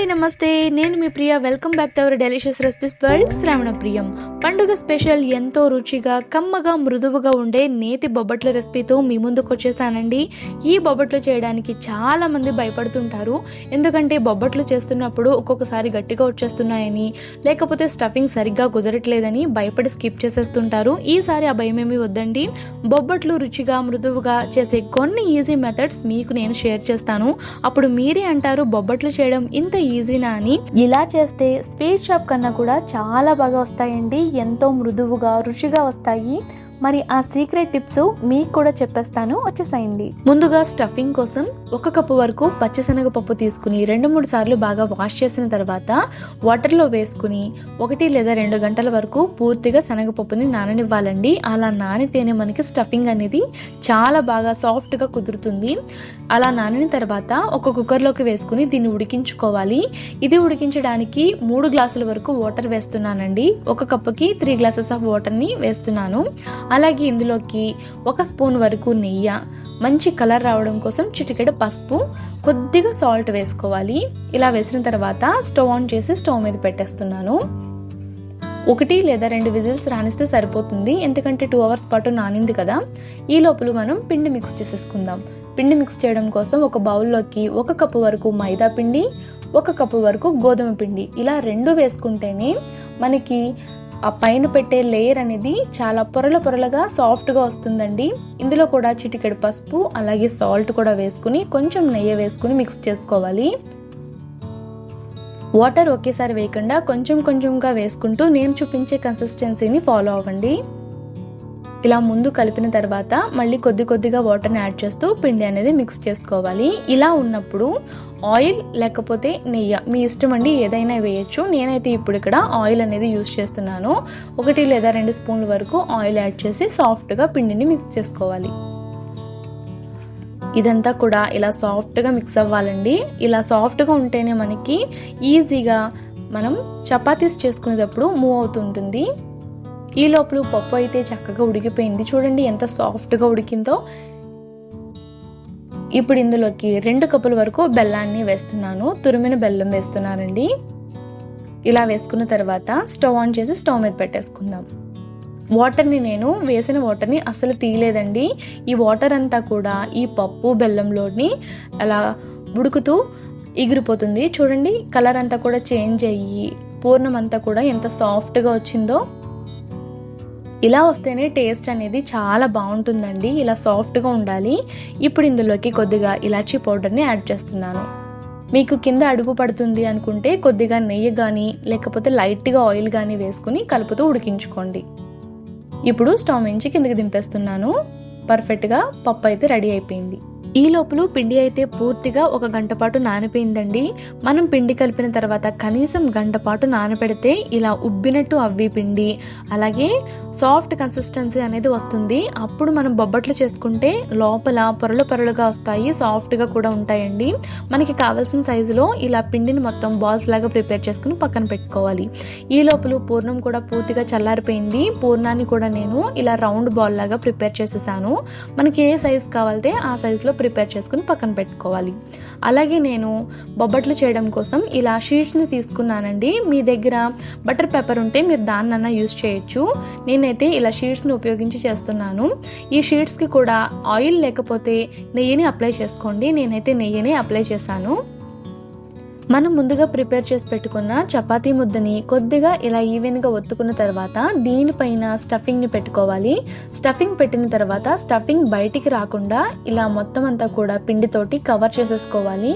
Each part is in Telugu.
అండి నమస్తే. నేను మీ Priya. Welcome back to our delicious recipes world Shravana Priyam. పండుగ స్పెషల్ ఎంతో రుచిగా కమ్మగా మృదువుగా ఉండే నేతి బొబ్బట్ల రెసిపీతో మీ ముందుకు వచ్చేసానండి. ఈ బొబ్బట్లు చేయడానికి చాలా మంది భయపడుతుంటారు. ఎందుకంటే బొబ్బట్లు చేస్తున్నప్పుడు ఒక్కొక్కసారి గట్టిగా వచ్చేస్తున్నాయని లేకపోతే స్టఫింగ్ సరిగ్గా కుదరట్లేదని భయపడి స్కిప్ చేసేస్తుంటారు. ఈసారి ఆ భయం ఏమి వద్దండి. బొబ్బట్లు రుచిగా మృదువుగా చేసే కొన్ని ఈజీ మెథడ్స్ మీకు నేను షేర్ చేస్తాను. అప్పుడు మీరే అంటారు బొబ్బట్లు చేయడం ఇంత ఈజీనా అని ఇలా చేస్తే స్వీట్ షాప్ కన్నా కూడా చాలా బాగా వస్తాయండి. ఎంతో మృదువుగా రుచిగా వస్తాయి. మరి ఆ సీక్రెట్ టిప్స్ మీకు కూడా చెప్పేస్తాను. వచ్చేసాయండి. ముందుగా స్టఫింగ్ కోసం ఒక కప్పు వరకు పచ్చిశనగపప్పు తీసుకుని రెండు మూడు సార్లు బాగా వాష్ చేసిన తర్వాత వాటర్లో వేసుకుని ఒకటి లేదా రెండు గంటల వరకు పూర్తిగా శనగపప్పుని నాననివ్వాలండి. అలా నానితేనే మనకి స్టఫింగ్ అనేది చాలా బాగా సాఫ్ట్గా కుదురుతుంది. అలా నానిన తర్వాత ఒక కుక్కర్లోకి వేసుకుని దీన్ని ఉడికించుకోవాలి. ఇది ఉడికించడానికి మూడు గ్లాసుల వరకు వాటర్ వేస్తున్నానండి. ఒక కప్పుకి త్రీ గ్లాసెస్ ఆఫ్ వాటర్ని వేస్తున్నాను. అలాగే ఇందులోకి ఒక స్పూన్ వరకు నెయ్యి మంచి కలర్ రావడం కోసం చిటికెడు పసుపు కొద్దిగా సాల్ట్ వేసుకోవాలి. ఇలా వేసిన తర్వాత స్టవ్ ఆన్ చేసి స్టవ్ మీద పెట్టేస్తున్నాను. ఒకటి లేదా రెండు విజిల్స్ రాణిస్తే సరిపోతుంది. ఎందుకంటే టూ అవర్స్ పాటు నానింది కదా. ఈ లోపల మనం పిండి మిక్స్ చేసేసుకుందాం. పిండి మిక్స్ చేయడం కోసం ఒక బౌల్లోకి ఒక కప్పు వరకు మైదా పిండి ఒక కప్పు వరకు గోధుమ పిండి. ఇలా రెండు వేసుకుంటేనే మనకి ఆ పైన పెట్టే లేయర్ అనేది చాలా పొరల పొరలుగా సాఫ్ట్గా వస్తుందండి. ఇందులో కూడా చిటికెడు పసుపు అలాగే సాల్ట్ కూడా వేసుకుని కొంచెం నెయ్యి వేసుకుని మిక్స్ చేసుకోవాలి. వాటర్ ఒకేసారి వేయకుండా కొంచెం కొంచెంగా వేసుకుంటూ నేను చూపించే కన్సిస్టెన్సీని ఫాలో అవ్వండి. ఇలా ముందు కలిపిన తర్వాత మళ్ళీ కొద్ది కొద్దిగా వాటర్ని యాడ్ చేస్తూ పిండి అనేది మిక్స్ చేసుకోవాలి. ఇలా ఉన్నప్పుడు ఆయిల్ లేకపోతే నెయ్యి మీ ఇష్టం అండి ఏదైనా వేయచ్చు. నేనైతే ఇప్పుడు ఇక్కడ ఆయిల్ అనేది యూస్ చేస్తున్నాను. ఒకటి లేదా రెండు స్పూన్ల వరకు ఆయిల్ యాడ్ చేసి సాఫ్ట్గా పిండిని మిక్స్ చేసుకోవాలి. ఇదంతా కూడా ఇలా సాఫ్ట్గా మిక్స్ అవ్వాలండి. ఇలా సాఫ్ట్గా ఉంటేనే మనకి ఈజీగా మనం చపాతీస్ చేసుకునేటప్పుడు మూవ్ అవుతుంటుంది ఈ లోపల పప్పు అయితే చక్కగా ఉడికిపోయింది. చూడండి ఎంత సాఫ్ట్గా ఉడికిందో. ఇప్పుడు ఇందులోకి రెండు కప్పుల వరకు బెల్లాన్ని వేస్తున్నాను. తురిమిన బెల్లం వేస్తున్నానండి. ఇలా వేసుకున్న తర్వాత స్టవ్ ఆన్ చేసి స్టవ్ మీద పెట్టేసుకుందాం. వాటర్ని నేను వేసిన వాటర్ని అసలు తీయలేదండి. ఈ వాటర్ అంతా కూడా ఈ పప్పు బెల్లంలోని అలా ఉడుకుతూ ఎగిరిపోతుంది. చూడండి కలర్ అంతా కూడా చేంజ్ అయ్యి పూర్ణం అంతా కూడా ఎంత సాఫ్ట్గా వచ్చిందో. ఇలా వస్తేనే టేస్ట్ అనేది చాలా బాగుంటుందండి. ఇలా సాఫ్ట్గా ఉండాలి. ఇప్పుడు ఇందులోకి కొద్దిగా ఇలాచీ పౌడర్ని యాడ్ చేస్తున్నాను. మీకు కింద అడుగు పడుతుంది అనుకుంటే కొద్దిగా నెయ్యి కానీ లేకపోతే లైట్గా ఆయిల్ కానీ వేసుకుని కలుపుతూ ఉడికించుకోండి. ఇప్పుడు స్టవ్ నుంచి కిందకి దింపేస్తున్నాను. పర్ఫెక్ట్గా పప్పు అయితే రెడీ అయిపోయింది. ఈ లోపల పిండి అయితే పూర్తిగా ఒక గంట పాటు నానిపోయిందండి. మనం పిండి కలిపిన తర్వాత కనీసం గంట పాటు నానపెడితే ఇలా ఉబ్బినట్టు అవ్వి పిండి అలాగే సాఫ్ట్ కన్సిస్టెన్సీ అనేది వస్తుంది. అప్పుడు మనం బొబ్బట్లు చేసుకుంటే లోపల పొరలు పొరలుగా వస్తాయి సాఫ్ట్గా కూడా ఉంటాయండి. మనకి కావాల్సిన సైజులో ఇలా పిండిని మొత్తం బాల్స్ లాగా ప్రిపేర్ చేసుకుని పక్కన పెట్టుకోవాలి. ఈ లోపల పూర్ణం కూడా పూర్తిగా చల్లారిపోయింది. పూర్ణాన్ని కూడా నేను ఇలా రౌండ్ బాల్ లాగా ప్రిపేర్ చేసేసాను. మనకి ఏ సైజ్ కావాలితే ఆ సైజులో ప్రిపేర్ చేసుకుని పక్కన పెట్టుకోవాలి. అలాగే నేను బొబ్బట్లు చేయడం కోసం ఇలా షీట్స్ని తీసుకున్నానండి. మీ దగ్గర బటర్ పేపర్ ఉంటే మీరు దాన్నన్నా యూస్ చేయొచ్చు. నేనైతే ఇలా షీట్స్ని ఉపయోగించి చేస్తున్నాను. ఈ షీట్స్కి కూడా ఆయిల్ లేకపోతే నెయ్యిని అప్లై చేసుకోండి. నేనైతే నెయ్యిని అప్లై చేశాను. మనం ముందుగా ప్రిపేర్ చేసి పెట్టుకున్న చపాతీ ముద్దని కొద్దిగా ఇలా ఈవెన్గా ఒత్తుకున్న తర్వాత దీనిపైన స్టఫింగ్ని పెట్టుకోవాలి. స్టఫింగ్ పెట్టిన తర్వాత స్టఫింగ్ బయటికి రాకుండా ఇలా మొత్తం అంతా కూడా పిండితోటి కవర్ చేసేసుకోవాలి.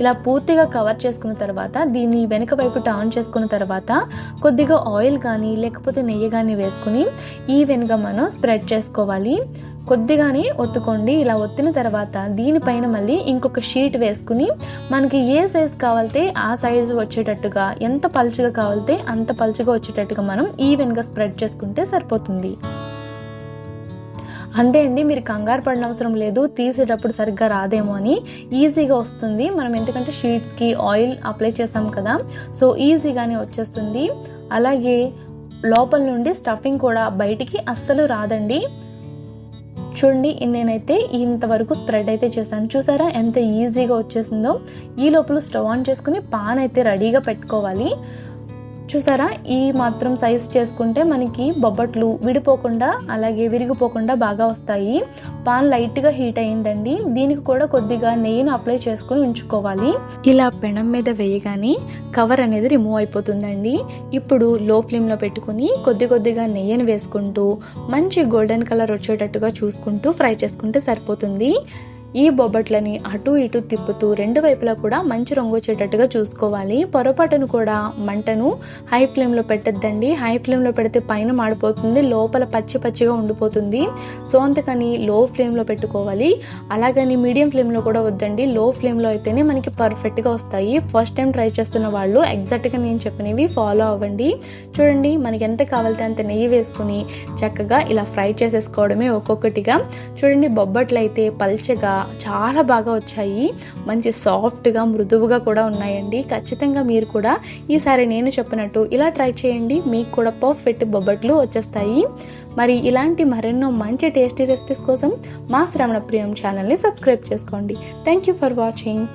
ఇలా పూర్తిగా కవర్ చేసుకున్న తర్వాత దీన్ని వెనుక వైపు టర్న్ చేసుకున్న తర్వాత కొద్దిగా ఆయిల్ కానీ లేకపోతే నెయ్యి కానీ వేసుకుని ఈవెన్గా మనం స్ప్రెడ్ చేసుకోవాలి. కొద్దిగానే ఒత్తుకోండి. ఇలా ఒత్తిన తర్వాత దీనిపైన మళ్ళీ ఇంకొక షీట్ వేసుకుని మనకి ఏ సైజ్ కావాలితే ఆ సైజు వచ్చేటట్టుగా ఎంత పలుచగా కావాలితే అంత పలుచగా వచ్చేటట్టుగా మనం ఈవెన్గా స్ప్రెడ్ చేసుకుంటే సరిపోతుంది. అంతే అండి మీరు కంగారు పడిన అవసరం లేదు. తీసేటప్పుడు సరిగ్గా రాదేమో అని ఈజీగా వస్తుంది. మనం ఎందుకంటే షీట్స్కి ఆయిల్ అప్లై చేసాం కదా సో ఈజీగానే వచ్చేస్తుంది. అలాగే లోపల నుండి స్టఫింగ్ కూడా బయటికి అస్సలు రాదండి. చూడండి నేనైతే ఇంతవరకు స్ప్రెడ్ అయితే చేశాను. చూసారా ఎంత ఈజీగా వచ్చేసిందో? ఈ లోపల స్టవ్ ఆన్ చేసుకుని పాన్ అయితే రెడీగా పెట్టుకోవాలి. చూసారా? ఈ మాత్రం సైజ్ చేసుకుంటే మనకి బొబ్బట్లు విడిపోకుండా అలాగే విరిగిపోకుండా బాగా వస్తాయి. పాన్ లైట్గా హీట్ అయిందండి దీనికి కూడా కొద్దిగా నెయ్యిని అప్లై చేసుకుని ఉంచుకోవాలి. ఇలా పెనం మీద వేయగానే కవర్ అనేది రిమూవ్ అయిపోతుందండి. ఇప్పుడు లో ఫ్లేమ్లో పెట్టుకుని కొద్ది కొద్దిగా నెయ్యిని వేసుకుంటూ మంచి గోల్డెన్ కలర్ వచ్చేటట్టుగా చూసుకుంటూ ఫ్రై చేసుకుంటే సరిపోతుంది. ఈ బొబ్బట్లని అటు ఇటు తిప్పుతూ రెండు వైపులా కూడా మంచి రంగు వచ్చేటట్టుగా చూసుకోవాలి. పొరపాటును కూడా మంటను హై ఫ్లేమ్లో పెట్టద్దండి. హై ఫ్లేమ్లో పెడితే పైన మాడిపోతుంది. లోపల పచ్చి పచ్చిగా ఉండిపోతుంది. సో అంతకని లో ఫ్లేమ్లో పెట్టుకోవాలి. అలాగని మీడియం ఫ్లేమ్లో కూడా వద్దండి. లో ఫ్లేమ్లో అయితేనే మనకి పర్ఫెక్ట్గా వస్తాయి. ఫస్ట్ టైం ట్రై చేస్తున్న వాళ్ళు ఎగ్జాక్ట్గా నేను చెప్పినవి ఫాలో అవ్వండి. చూడండి మనకి ఎంత కావాలితే అంత నెయ్యి వేసుకుని చక్కగా ఇలా ఫ్రై చేసేసుకోవడమే ఒక్కొక్కటిగా. చూడండి బొబ్బట్లు అయితే పల్చగా చాలా బాగా వచ్చాయి. మంచి సాఫ్ట్గా మృదువుగా కూడా ఉన్నాయండి. ఖచ్చితంగా మీరు కూడా ఈసారి నేను చెప్పినట్టు ఇలా ట్రై చేయండి. మీకు కూడా పర్ఫెక్ట్ బొబ్బట్లు వచ్చేస్తాయి. మరి ఇలాంటి మరెన్నో మంచి టేస్టీ రెసిపీస్ కోసం మా శ్రవణ ప్రియం ఛానల్ని సబ్స్క్రైబ్ చేసుకోండి. Thank you for watching.